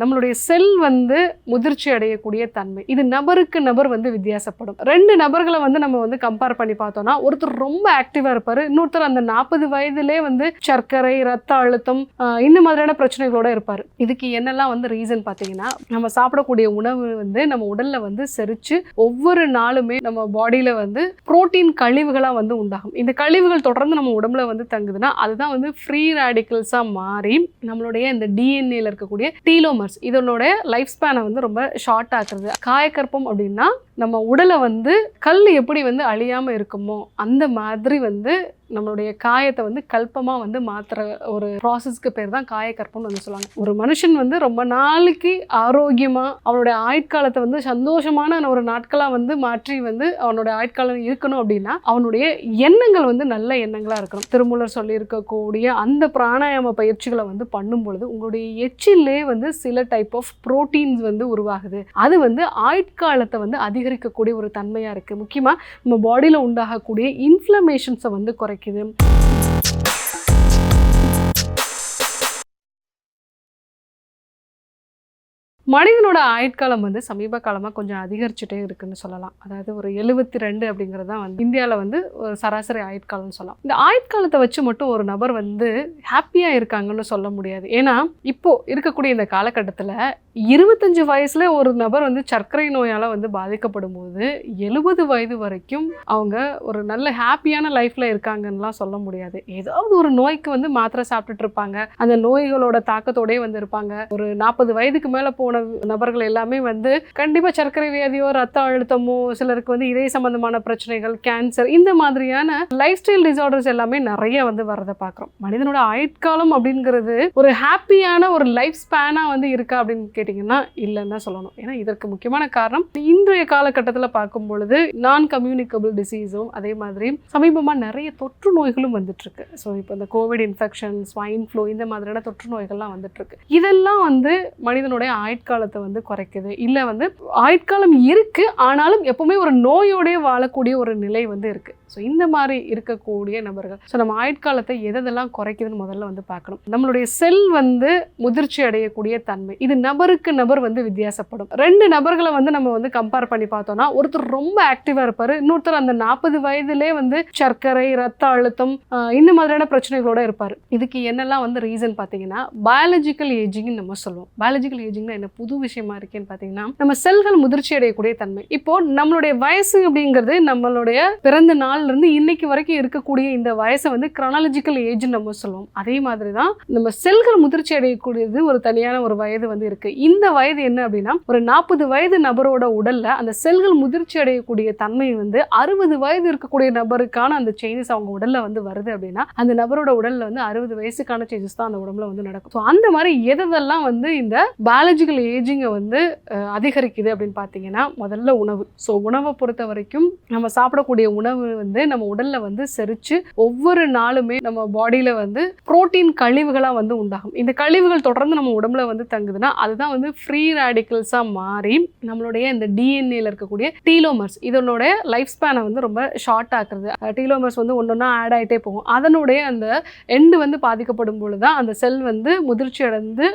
நம்மளுடைய செல் வந்து முதிர்ச்சி அடையக்கூடிய தன்மை. இது நபருக்கு நபர் வந்து வித்தியாசப்படும். ரெண்டு நபர்களை வந்து நம்ம வந்து கம்பேர் பண்ணி பார்த்தோம்னா ஒருத்தர் ரொம்ப ஆக்டிவா இருப்பாரு இன்னொருத்தர் அந்த நாற்பது வயதிலே வந்து சர்க்கரை ரத்த அழுத்தம் இந்த மாதிரியான பிரச்சனைகளோட இருப்பாரு. இதுக்கு என்னெல்லாம் வந்து ரீசன் பார்த்தீங்கன்னா நம்ம சாப்பிடக்கூடிய உணவு வந்து நம்ம உடல்ல வந்து செரிச்சு ஒவ்வொரு நாளுமே நம்ம பாடியில வந்து புரோட்டீன் கழிவுகளாக வந்து உண்டாகும். இந்த கழிவுகள் தொடர்ந்து நம்ம உடம்புல வந்து தங்குதுன்னா அதுதான் வந்து ஃப்ரீ ரேடிக்கல்ஸாக மாறி நம்மளுடைய இந்த டிஎன்ஏல இருக்கக்கூடிய டியூமர்ஸ் இதனோட லைஃப் ஸ்பேனை வந்து ரொம்ப ஷார்ட் ஆக்குறது. காயக்கற்பம் அப்படின்னா நம்ம உடலை வந்து கல் எப்படி வந்து அழியாமல் இருக்குமோ அந்த மாதிரி வந்து நம்மளுடைய காயத்தை வந்து கல்பமாக வந்து மாற்றுற ஒரு ப்ராசஸ்க்கு பேர் தான் காயக்கற்பம்னு வந்து சொல்லுவாங்க. ஒரு மனுஷன் வந்து ரொம்ப நாளைக்கு ஆரோக்கியமாக அவனுடைய ஆயுட்காலத்தை வந்து சந்தோஷமான ஒரு நாட்களாக வந்து மாற்றி வந்து அவனுடைய ஆயுட்காலம் இருக்கணும் அப்படின்னா அவனுடைய எண்ணங்கள் வந்து நல்ல எண்ணங்களாக இருக்கணும். திருமூலர் சொல்லியிருக்கக்கூடிய அந்த பிராணாயாம பயிற்சிகளை வந்து பண்ணும் பொழுது உங்களுடைய எச்சிலே வந்து சில டைப் ஆஃப் புரோட்டீன்ஸ் வந்து உருவாகுது. அது வந்து ஆயுட்காலத்தை வந்து அதிகரிக்கக்கூடிய ஒரு தன்மையாக இருக்குது முக்கியமாக நம்ம பாடியில் உண்டாகக்கூடிய இன்ஃப்ளமேஷன்ஸை வந்து குறைக்குது மனிதனோட ஆயுட்காலம் வந்து சமீப காலமாக கொஞ்சம் அதிகரிச்சுட்டே இருக்குன்னு சொல்லலாம். அதாவது ஒரு எழுபத்தி ரெண்டு அப்படிங்கிறது தான் வந்து இந்தியாவில் வந்து ஒரு சராசரி ஆயுட்காலம்னு சொல்லலாம். இந்த ஆயுட்காலத்தை வச்சு மட்டும் ஒரு நபர் வந்து ஹாப்பியாக இருக்காங்கன்னு சொல்ல முடியாது. ஏன்னா இப்போது இருக்கக்கூடிய இந்த காலகட்டத்தில் இருபத்தஞ்சு வயசில் ஒரு நபர் வந்து சர்க்கரை நோயால் வந்து பாதிக்கப்படும் போது எழுபது வயது வரைக்கும் அவங்க ஒரு நல்ல ஹாப்பியான லைஃப்பில் இருக்காங்கன்னெலாம் சொல்ல முடியாது. ஏதாவது ஒரு நோய்க்கு வந்து மாத்திரை சாப்பிட்டுட்டு இருப்பாங்க. அந்த நோய்களோட தாக்கத்தோடயே வந்து இருப்பாங்க. ஒரு நாற்பது வயதுக்கு மேலே போன நபர்கள் எல்லாமே வந்து கண்டிப்பாக சர்க்கரை வியாதியோ ரத்த அழுத்தமோ சிலருக்கு வந்து இதய சம்பந்தமான பிரச்சனைகள் கேன்சர் இந்த மாதிரியான லைஃப் ஸ்டைல் டிசார்டர்ஸ் எல்லாமே நிறைய வந்து வரதை பார்க்குறோம். மனிதனோட ஆயுட்காலம் அப்படிங்கிறது ஒரு ஹாப்பியான ஒரு லைஃப் ஸ்பேனாக வந்து இருக்கா அப்படின்னு கேட்டிங்கன்னா இல்லைன்னு தான் சொல்லணும். ஏன்னா இதற்கு முக்கியமான காரணம் இன்றைய காலகட்டத்தில் பார்க்கும் பொழுது நான் கம்யூனிகபிள் டிசீஸும் அதே மாதிரி சமீபமாக நிறைய தொற்று நோய்களும் வந்துட்டுருக்கு. ஸோ இப்போ இந்த கோவிட் இன்ஃபெக்ஷன் ஸ்வைன் ஃப்ளூ இந்த மாதிரியான தொற்று நோய்கள்லாம் வந்துட்டுருக்கு. இதெல்லாம் வந்து மனிதனுடைய ஆயுட்காலத்தை வந்து குறைக்குது. இல்லை வந்து ஆயுட்காலம் இருக்குது ஆனாலும் எப்போவுமே ஒரு நோயோடய வாழக்கூடிய ஒரு நிலை வந்து இருக்குது ஸோ இந்த மாதிரி இருக்கக்கூடிய நபர்கள். ஸோ நம்ம ஆயுட்காலத்தை எதெல்லாம் குறைக்குதுன்னு முதல்ல வந்து பார்க்கணும். நம்மளுடைய செல் வந்து முதிர்ச்சி அடையக்கூடிய தன்மை. இது நபருக்கு நபர் வந்து வித்தியாசப்படும். ரெண்டு நபர்களை வந்து நம்ம வந்து கம்பேர் பண்ணி பார்த்தோம்னா ஒருத்தர் ரொம்ப ஆக்டிவாக இருப்பார் இன்னொருத்தர் அந்த நாற்பது வயதிலே வந்து சர்க்கரை ரத்த அழுத்தம் இந்த மாதிரியான பிரச்சனைகளோட இருப்பார். இதுக்கு என்னெல்லாம் வந்து ரீசன் பார்த்தீங்கன்னா பயாலஜிக்கல் ஏஜிங்னு நம்ம சொல்லுவோம். பயாலஜிக்கல் ஏஜிங்னா என்ன? புது விஷயமா இருக்கேன்னு பார்த்தீங்கன்னா நம்ம செல்கள் முதிர்ச்சி அடையக்கூடிய தன்மை. இப்போ நம்மளுடைய வயசு அப்படிங்கிறது நம்மளுடைய பிறந்த நாள் இருந்து இன்னைக்கு வரைக்கும் இருக்கக்கூடிய இந்த வயசை வந்து கிரானாலஜிக்கல் ஏஜ்னு நம்ம சொல்லுவோம். அதே மாதிரி தான் நம்ம செல்கள் முதிர்ச்சி அடையக்கூடியது ஒரு தனியான ஒரு வயது வந்து இருக்கு. இந்த வயது என்ன அப்படின்னா ஒரு நாற்பது வயது நபரோட உடல்ல அந்த செல்கள் முதிர்ச்சி அடையக்கூடிய தன்மை வந்து அறுபது வயது இருக்கக்கூடிய நபருக்கான அந்த சேஞ்சஸ் அவங்க உடல்ல வந்து வருது அப்படின்னா அந்த நபரோட உடலில் வந்து அறுபது வயசுக்கான சேஞ்சஸ் தான் அந்த உடம்புல வந்து நடக்கும். ஸோ அந்த மாதிரி எதெல்லாம் வந்து இந்த பயாலஜிக்கல் ஏஜிங்கை வந்து அதிகரிக்குது அப்படின்னு பார்த்தீங்கன்னா முதல்ல உணவு. ஸோ உணவை பொறுத்த வரைக்கும் நம்ம சாப்பிடக்கூடிய உணவு வந்து நம்ம உடல்ல வந்து செரிச்சு ஒவ்வொரு நாளுமே நம்ம பாடியில வந்து புரோட்டீன் கழிவுகளாக வந்து உண்டாகும். இந்த கழிவுகள் தொடர்ந்து நம்ம உடம்புல வந்து தங்குதுன்னா அதுதான் வந்து ஃப்ரீ ரேடிக்கல்ஸாக மாறி நம்மளுடைய இந்த டிஎன்ஏல இருக்கக்கூடிய டீலோமர்ஸ் இதனுடைய லைஃப் ஸ்பேனை வந்து ரொம்ப ஷார்ட் ஆக்குறது. டீலோமர்ஸ் வந்து ஒன்றொன்னா ஆட் ஆகிட்டே போகும். அதனுடைய அந்த எண்டு வந்து பாதிக்கப்படும் பொழுது தான் அந்த செல் வந்து முதிர்ச்சி அடைந்து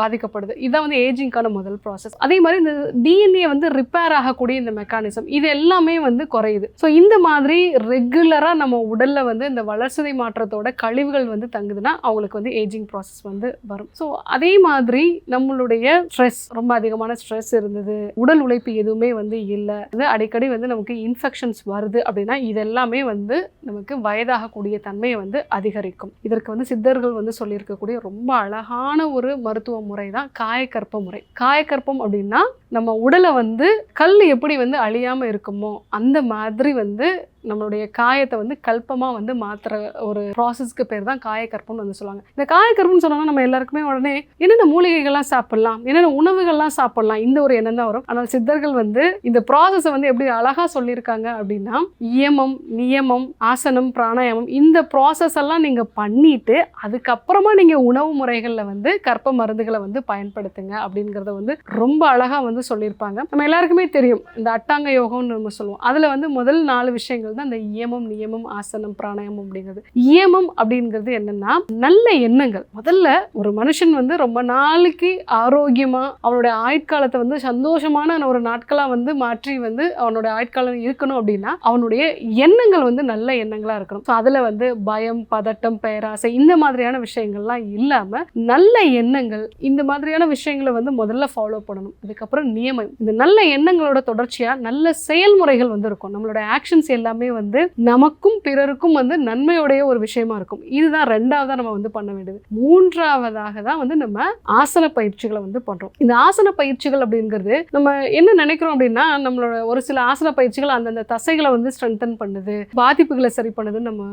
பாதிக்கப்படுது. இதான் வந்து ஏஜிங்கான முதல் ப்ராசஸ் அதே மாதிரி இந்த டிஎன்ஏ வந்து ரிப்பேர் ஆகக்கூடிய இந்த மெக்கானிசம் இது எல்லாமே வந்து குறையுது. ஸோ இந்த மாதிரி ரெகுலராக நம்ம உடலில் வந்து இந்த வளர்சிதை மாற்றத்தோட கழிவுகள் வந்து தங்குதுன்னா அவங்களுக்கு வந்து ஏஜிங் ப்ராசஸ் வந்து வரும். ஸோ அதே மாதிரி நம்மளுடைய ஸ்ட்ரெஸ் ரொம்ப அதிகமான ஸ்ட்ரெஸ் இருந்தது உடல் உழைப்பு எதுவுமே வந்து இல்லை இது அடிக்கடி வந்து நமக்கு இன்ஃபெக்ஷன்ஸ் வருது அப்படின்னா இதெல்லாமே வந்து நமக்கு வயதாகக்கூடிய தன்மையை வந்து அதிகரிக்கும். இதற்கு வந்து சித்தர்கள் வந்து சொல்லியிருக்கக்கூடிய ரொம்ப அழகான ஒரு மருத்துவ முறை தான் காயக்கற்ப முறை. காயக்கற்பம் அப்படின்னா நம்ம உடலை வந்து கல் எப்படி வந்து அழியாமல் இருக்குமோ அந்த மாதிரி வந்து நம்மளுடைய காயத்தை வந்து கல்பமாக வந்து மாற்றுற ஒரு ப்ராசஸ்க்கு பேர் தான் காயக்கற்பம்னு வந்து சொல்லுவாங்க. இந்த காயக்கற்பம்னு சொன்னோம்னா நம்ம எல்லாருக்குமே உடனே என்னென்ன மூலிகைகள்லாம் சாப்பிடலாம் என்னென்ன உணவுகள்லாம் சாப்பிடலாம் இந்த ஒரு எண்ணம் தான் வரும். ஆனால் சித்தர்கள் வந்து இந்த ப்ராசஸை வந்து எப்படி அழகாக சொல்லியிருக்காங்க அப்படின்னா இயமம் நியமம் ஆசனம் பிராணாயாமம் இந்த ப்ராசஸ் எல்லாம் நீங்கள் பண்ணிட்டு அதுக்கப்புறமா நீங்கள் உணவு முறைகளில் வந்து கற்ப மருந்துகளை வந்து பயன்படுத்துங்க அப்படிங்கிறத வந்து ரொம்ப அழகாக வந்து சொல்லியிருப்பாங்க. நம்ம எல்லாருக்குமே தெரியும். இந்த அட்டாங்க யோகம்னு நம்ம சொல்லுவோம். அதில் வந்து முதல் நாலு விஷயங்கள் அப்படிங்கிறது தான் அந்த இயமம் நியமம் ஆசனம் பிராணாயம் அப்படிங்கிறது. இயமம் அப்படிங்கிறது என்னன்னா நல்ல எண்ணங்கள். முதல்ல ஒரு மனுஷன் வந்து ரொம்ப நாளைக்கு ஆரோக்கியமா அவனுடைய ஆயுட்காலத்தை வந்து சந்தோஷமான ஒரு நாட்களா வந்து மாற்றி வந்து அவனுடைய ஆயுட்காலம் இருக்கணும் அப்படின்னா அவனுடைய எண்ணங்கள் வந்து நல்ல எண்ணங்களா இருக்கணும். ஸோ அதுல வந்து பயம் பதட்டம் பேராசை இந்த மாதிரியான விஷயங்கள்லாம் இல்லாம நல்ல எண்ணங்கள் இந்த மாதிரியான விஷயங்களை வந்து முதல்ல ஃபாலோ பண்ணணும். அதுக்கப்புறம் நியமம். இந்த நல்ல எண்ணங்களோட தொடர்ச்சியா நல்ல செயல்முறைகள் வந்து இருக்கும். நம்மளோட ஆக்ஷன்ஸ் எல்லாமே வந்து நமக்கும் பிறருக்கும் வந்து நன்மையுடைய ஒரு விஷயமா இருக்கும். இதுதான் ரெண்டாவதா நம்ம வந்து பண்ண வேண்டியது. மூன்றாவதாக தான் வந்து நம்ம ஆசன பயிற்சிகளை வந்து பண்ணுறோம் இந்த ஆசன பயிற்சிகள் அப்படிங்கிறது நம்ம என்ன நினைக்கிறோம் அப்படின்னா நம்மளோட ஒரு சில ஆசன பயிற்சிகள் அந்தந்த தசைகளை வந்து ஸ்ட்ரென்தன் பண்ணுது பாதிப்புகளை சரி பண்ணுதுன்னு நம்ம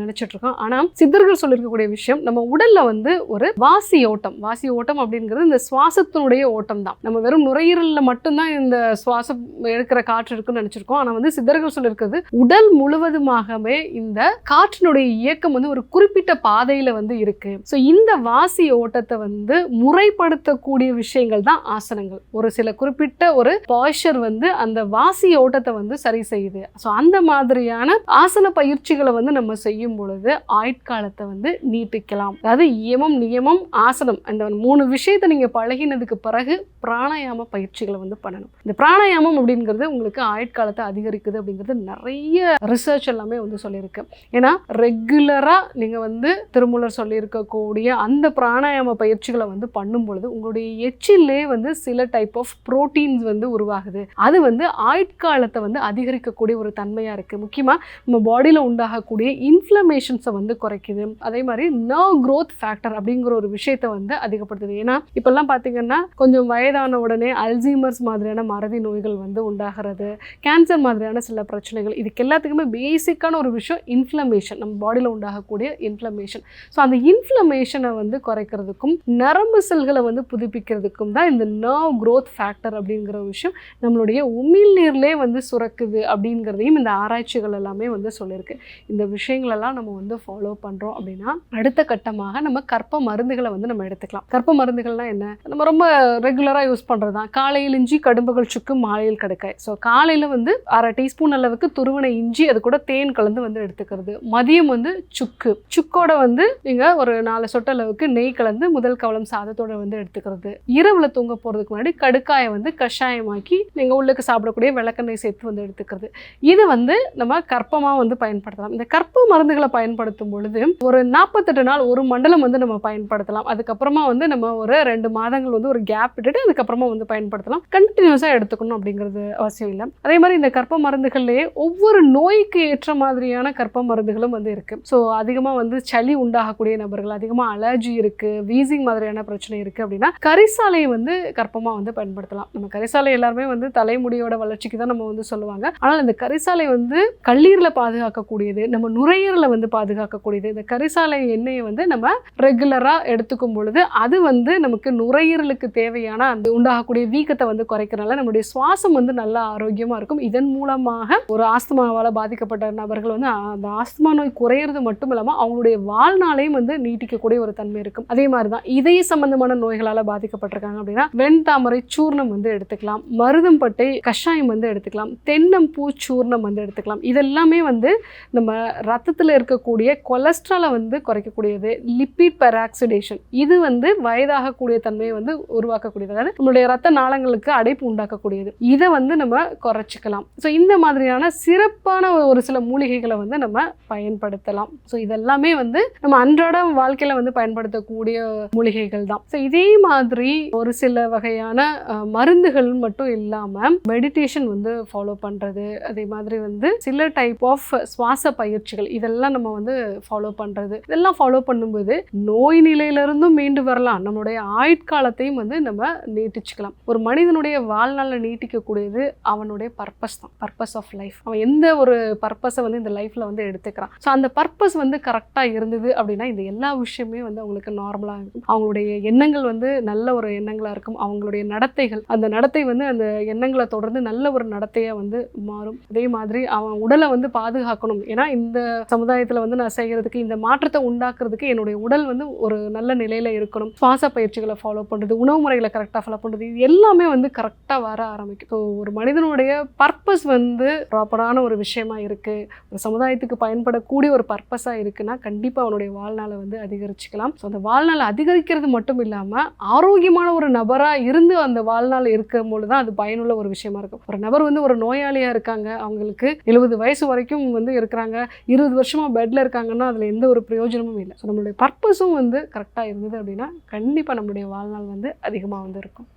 நினைச்சிட்டு இருக்கோம். ஆனா சித்தர்கள் சொல்லியிருக்கக்கூடிய விஷயம் நம்ம உடல்ல வந்து ஒரு வாசி ஓட்டம். வாசி ஓட்டம் அப்படிங்கிறது இந்த சுவாசத்தினுடைய ஓட்டம் தான். நம்ம வெறும் நுரையீரலில் மட்டும்தான் இந்த சுவாசம் எடுக்கிற காற்று இருக்குன்னு நினைச்சிருக்கோம். ஆனா வந்து சித்தர்கள் சொல்லியிருக்கிறது உடல் முழுவதுமாகவே இந்த காற்றினுடைய இயக்கம் வந்து ஒரு குறிப்பிட்ட பாதையில வந்து இருக்கு. ஸோ இந்த வாசி ஓட்டத்தை வந்து முறைப்படுத்தக்கூடிய விஷயங்கள் தான் ஆசனங்கள். ஒரு சில குறிப்பிட்ட ஒரு பாய்ச்சர் வந்து அந்த வாசி ஓட்டத்தை வந்து சரி செய்யுது. ஸோ அந்த மாதிரியான ஆசன பயிற்சிகளை வந்து நம்ம செய்யும் பொழுது ஆயுட்காலத்தை வந்து நீட்டிக்கலாம். அதாவது இயமம் நியமம் ஆசனம் அந்த மூணு விஷயத்தை நீங்க பழகினதுக்கு பிறகு பிராணாயாம பயிற்சிகளை வந்து பண்ணணும். இந்த பிராணாயாமம் அப்படிங்கிறது உங்களுக்கு ஆயுட்காலத்தை அதிகரிக்குது அப்படிங்கிறது நிறைய ரிசர்ச் எல்லாமே வந்து சொல்லியிருக்கு. ஏன்னா ரெகுலராக நீங்கள் வந்து திருமூலர் சொல்லியிருக்கக்கூடிய அந்த பிராணாயாம பயிற்சிகளை வந்து பண்ணும் பொழுது உங்களுடைய எச்சிலே வந்து சில டைப் ஆஃப் ப்ரோட்டீன்ஸ் வந்து உருவாகுது. அது வந்து ஆயுட்காலத்தை வந்து அதிகரிக்கக்கூடிய ஒரு தன்மையாக இருக்குது முக்கியமாக நம்ம பாடியில் உண்டாகக்கூடிய இன்ஃப்ளமேஷன்ஸை வந்து குறைக்குது. அதே மாதிரி நர்வ் க்ரோத் ஃபேக்டர் அப்படிங்கிற ஒரு விஷயத்தை வந்து அதிகப்படுத்துது. ஏன்னா இப்போல்லாம் பார்த்தீங்கன்னா கொஞ்சம் வயதான உடனே அல்சீமர்ஸ் மாதிரியான மறதி நோய்கள் வந்து உண்டாகிறது. கேன்சர் மாதிரியான சில பிரச்சனைகள் இதுக்கெல்லாம் எல்லாத்துக்குமே பேசிக்கான ஒரு விஷயம் இன்ஃப்ளமேஷன் நம்ம பாடியில் உண்டாகக்கூடிய இன்ஃப்ளமேஷன் ஸோ அந்த இன்ஃப்ளமேஷனை வந்து குறைக்கிறதுக்கும் நரம்பு செல்களை வந்து புதுப்பிக்கிறதுக்கும் தான் இந்த நர்வ் க்ரோத் ஃபேக்டர் அப்படிங்கிற ஒரு விஷயம் நம்மளுடைய உமிழ்நீர்லே வந்து சுரக்குது அப்படிங்கிறதையும் இந்த ஆராய்ச்சிகள் எல்லாமே வந்து சொல்லியிருக்கு. இந்த விஷயங்களெல்லாம் நம்ம வந்து ஃபாலோ பண்ணுறோம் அப்படின்னா அடுத்த கட்டமாக நம்ம கற்ப மருந்துகளை வந்து நம்ம எடுத்துக்கலாம். கற்ப மருந்துகள்லாம் என்ன? நம்ம ரொம்ப ரெகுலராக யூஸ் பண்ணுறது தான் காலையில் இஞ்சி கடும்புகள் சுக்கு மாலையில் கடுக்காய். ஸோ காலையில் வந்து அரை டீஸ்பூன் அளவுக்கு துருவனை இஞ்சி அது கூட தேன் கலந்து வந்து எடுத்துக்கிறது. மதியம் வந்து சுக்கு. சுக்கோட வந்து நீங்கள் ஒரு நாலு சொட்ட அளவுக்கு நெய் கலந்து முதல் கவலம் சாதத்தோட வந்து எடுத்துக்கிறது. இரவுல தூங்க போகிறதுக்கு முன்னாடி கடுக்காயை வந்து கஷாயமாக்கி நீங்கள் உள்ளுக்கு சாப்பிடக்கூடிய விளக்கெண்ணெய் சேர்த்து வந்து எடுத்துக்கிறது. இது வந்து நம்ம கற்பமாக வந்து பயன்படுத்தலாம். இந்த கற்ப மருந்துகளை பயன்படுத்தும் பொழுது ஒரு நாற்பத்தெட்டு நாள் ஒரு மண்டலம் வந்து நம்ம பயன்படுத்தலாம். அதுக்கப்புறமா வந்து நம்ம ஒரு ரெண்டு மாதங்கள் வந்து ஒரு கேப் விட்டுட்டு அதுக்கப்புறமா வந்து பயன்படுத்தலாம். கண்டினியூஸாக எடுத்துக்கணும் அப்படிங்கிறது அவசியம் இல்லை. அதே மாதிரி இந்த கற்ப மருந்துகள்லேயே ஒவ்வொரு நோய்க்கு ஏற்ற மாதிரியான கற்ப மருந்துகளும் வந்து இருக்குது ஸோ அதிகமாக வந்து சளி உண்டாகக்கூடிய நபர்கள் அதிகமாக அலர்ஜி இருக்குது வீசிங் மாதிரியான பிரச்சனை இருக்குது அப்படின்னா கரிசாலையை வந்து கற்பமாக வந்து பயன்படுத்தலாம். நம்ம கரிசாலை எல்லாருமே வந்து தலைமுடியோட வளர்ச்சிக்கு தான் நம்ம வந்து சொல்லுவாங்க. ஆனால் இந்த கரிசாலை வந்து கல்லீரலை பாதுகாக்கக்கூடியது நம்ம நுரையீரலை வந்து பாதுகாக்கக்கூடியது இந்த கரிசாலை எண்ணெயை வந்து நம்ம ரெகுலராக எடுத்துக்கும் பொழுது அது வந்து நமக்கு நுரையீரலுக்கு தேவையான அந்த உண்டாகக்கூடிய வீக்கத்தை வந்து குறைக்கிறனால நம்மளுடைய சுவாசம் வந்து நல்லா ஆரோக்கியமாக இருக்கும். இதன் மூலமாக ஒரு ஆஸ்துமாவால் பாதிக்கப்பட்ட நபர்கள் வந்து அந்த ஆஸ்துமா நோய் குறையிறது மட்டும் இல்லாமல் அவங்களுடைய வாழ்நாளையும் வந்து நீட்டிக்கக்கூடிய ஒரு தன்மை இருக்கும். அதே மாதிரி தான் இதய சம்பந்தமான நோய்களால் பாதிக்கப்பட்டிருக்காங்க அப்படின்னா வெண்தாமரை சூர்ணம் வந்து எடுத்துக்கலாம். மருதம்பட்டை கஷாயம் வந்து எடுத்துக்கலாம். தென்னம்பூ சூர்ணம் வந்து எடுத்துக்கலாம். இதெல்லாமே வந்து நம்ம ரத்தத்தில் இருக்கக்கூடிய கொலஸ்ட்ராலை வந்து குறைக்கக்கூடியது. Lipid peroxidation. இது வந்து வயதாகக்கூடிய தன்மையை வந்து உருவாக்கக்கூடியது. அதாவது நம்மளுடைய ரத்த நாளங்களுக்கு அடைப்பு உண்டாக்கக்கூடியது. இதை வந்து நம்ம குறைச்சிக்கலாம். ஸோ இந்த மாதிரியான சிறப்பு சிறப்பான ஒரு சில மூலிகைகளை வந்து நம்ம பயன்படுத்தலாம். ஸோ இதெல்லாமே வந்து நம்ம அன்றாட வாழ்க்கையில் வந்து பயன்படுத்தக்கூடிய மூலிகைகள் தான். ஸோ இதே மாதிரி ஒரு சில வகையான மருந்துகள் மட்டும் இல்லாமல் மெடிடேஷன் வந்து ஃபாலோ பண்ணுறது அதே மாதிரி வந்து சில டைப் ஆஃப் சுவாச பயிற்சிகள் இதெல்லாம் நம்ம வந்து ஃபாலோ பண்ணுறது இதெல்லாம் ஃபாலோ பண்ணும்போது நோய் நிலையிலிருந்தும் மீண்டு வரலாம். நம்மளுடைய ஆயுட்காலத்தையும் வந்து நம்ம நீட்டிச்சுக்கலாம். ஒரு மனிதனுடைய வாழ்நாளில் நீட்டிக்கக்கூடியது அவனுடைய பர்பஸ் தான். பர்பஸ் ஆஃப் லைஃப் அவன் எந்த ஒரு பர்பஸை வந்து இந்த லைஃப்பில் வந்து எடுத்துக்கிறான். ஸோ அந்த பர்பஸ் வந்து கரெக்டாக இருந்தது அப்படின்னா இந்த எல்லா விஷயமே வந்து அவங்களுக்கு நார்மலாக இருக்கும். அவங்களுடைய எண்ணங்கள் வந்து நல்ல ஒரு எண்ணங்களாக இருக்கும். அவங்களுடைய நடத்தைகள் அந்த நடத்தை வந்து அந்த எண்ணங்களை தொடர்ந்து நல்ல ஒரு நடத்தையாக வந்து மாறும். அதே மாதிரி அவன் உடலை வந்து பாதுகாக்கணும். ஏன்னா இந்த சமுதாயத்தில் வந்து நான் செய்கிறதுக்கு இந்த மாற்றத்தை உண்டாக்குறதுக்கு என்னுடைய உடல் வந்து ஒரு நல்ல நிலையில் இருக்கணும். சுவாச பயிற்சிகளை ஃபாலோ பண்ணுறது உணவு முறைகளை கரெக்டாக ஃபாலோ பண்ணுறது இது எல்லாமே வந்து கரெக்டாக வர ஆரம்பிக்கும். ஸோ ஒரு மனிதனுடைய பர்பஸ் வந்து ப்ராப்பரான ஒரு விஷயம் விஷயமா இருக்குது ஒரு சமுதாயத்துக்கு பயன்படக்கூடிய ஒரு பர்பஸாக இருக்குன்னா கண்டிப்பாக அவனுடைய வாழ்நாளை வந்து அதிகரிச்சுக்கலாம். ஸோ அந்த வாழ்நாளை அதிகரிக்கிறது மட்டும் இல்லாமல் ஆரோக்கியமான ஒரு நபராக இருந்து அந்த வாழ்நாள் இருக்கும் பொழுது தான் அது பயனுள்ள ஒரு விஷயமா இருக்கும். ஒரு நபர் வந்து ஒரு நோயாளியாக இருக்காங்க. அவங்களுக்கு எழுபது வயசு வரைக்கும் வந்து இருக்கிறாங்க. இருபது வருஷமாக பெட்டில் இருக்காங்கன்னா அதில் எந்த ஒரு பிரயோஜனமும் இல்லை. ஸோ நம்மளுடைய பர்பஸும் வந்து கரெக்டாக இருந்தது அப்படின்னா கண்டிப்பாக நம்மளுடைய வாழ்நாள் வந்து அதிகமாக வந்து இருக்கும்.